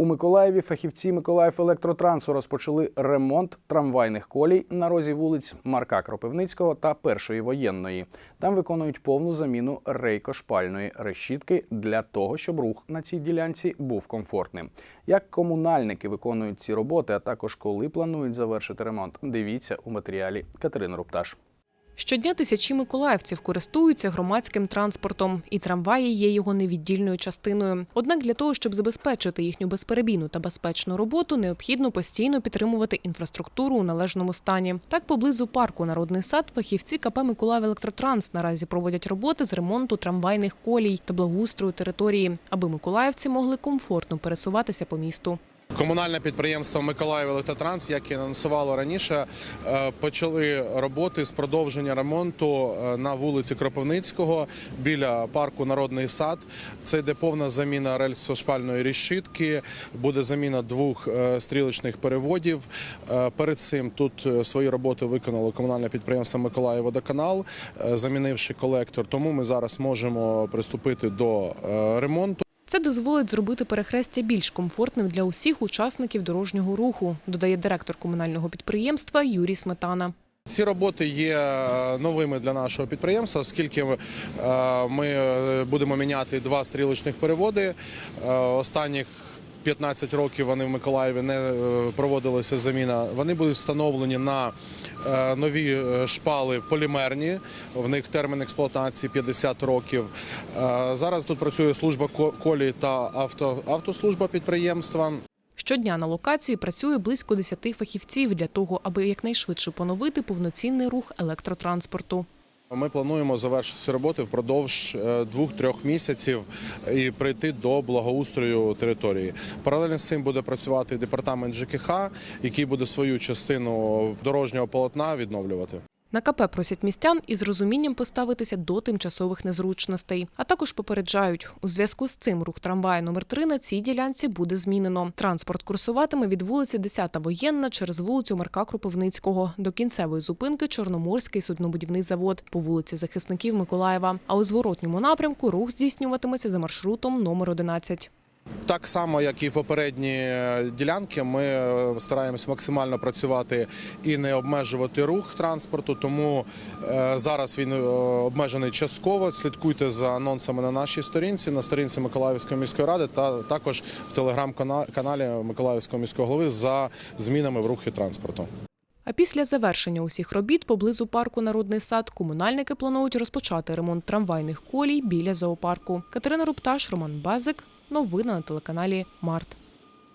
У Миколаєві фахівці Миколаїв Електротрансу розпочали ремонт трамвайних колій на розі вулиць Марка Кропивницького та Першої воєнної. Там виконують повну заміну рейкошпальної решітки для того, щоб рух на цій ділянці був комфортним. Як комунальники виконують ці роботи, а також коли планують завершити ремонт, дивіться у матеріалі Катерини Рупташ. Щодня тисячі миколаївців користуються громадським транспортом, і трамваї є його невіддільною частиною. Однак для того, щоб забезпечити їхню безперебійну та безпечну роботу, необхідно постійно підтримувати інфраструктуру у належному стані. Так, поблизу парку Народний сад фахівці КП Миколаїв Електротранс наразі проводять роботи з ремонту трамвайних колій та благоустрою території, аби миколаївці могли комфортно пересуватися по місту. Комунальне підприємство Миколаїв Електротранс, як і анонсувало раніше, е, почали роботи з продовження ремонту е, на вулиці Кропивницького біля парку Народний сад. Це йде повна заміна рельсошпальної решітки, буде заміна двох е, стрілочних переводів. Перед цим тут свої роботи виконало комунальне підприємство Миколаїв Водоканал, замінивши колектор. Тому ми зараз можемо приступити до ремонту. Це дозволить зробити перехрестя більш комфортним для усіх учасників дорожнього руху, додає директор комунального підприємства Юрій Сметана. Ці роботи є е, новими для нашого підприємства, оскільки е, ми е, будемо міняти два стрілочних переводи. Останніх 15 років вони в Миколаєві не проводилася заміна. Вони будуть встановлені на нові е, шпали полімерні. В них термін експлуатації 50 років. Е, Зараз тут працює служба ко- колії та авто, автослужба підприємства. Щодня на локації працює близько 10 фахівців для того, аби якнайшвидше поновити повноцінний рух електротранспорту. Ми плануємо завершити роботи впродовж е, двох-трьох місяців і прийти до благоустрою території. Паралельно з цим буде працювати департамент ЖКХ, який буде свою частину дорожнього полотна відновлювати. На КП просять містян із розумінням поставитися до тимчасових незручностей, а також попереджають, у зв'язку з цим рух трамваю номер 3 на цій ділянці буде змінено. Транспорт курсуватиме від вулиці 10 воєнна через вулицю Марка Кропивницького до кінцевої зупинки Чорноморський суднобудівний завод по вулиці захисників Миколаєва. А у зворотньому напрямку рух здійснюватиметься за маршрутом номер 11. Так само, як і в попередні е, ділянки, ми е, стараємось максимально працювати і не обмежувати рух транспорту. Тому е, зараз він обмежений частково. Слідкуйте за анонсами на нашій сторінці, на сторінці Миколаївської міської ради, та також в телеграм-каналі Миколаївського міського голови за змінами в рухі транспорту. А після завершення усіх робіт поблизу парку Народний сад комунальники планують розпочати ремонт трамвайних колій біля зоопарку. Катерина Рупташ, Роман Базик. Новини на телеканалі Март.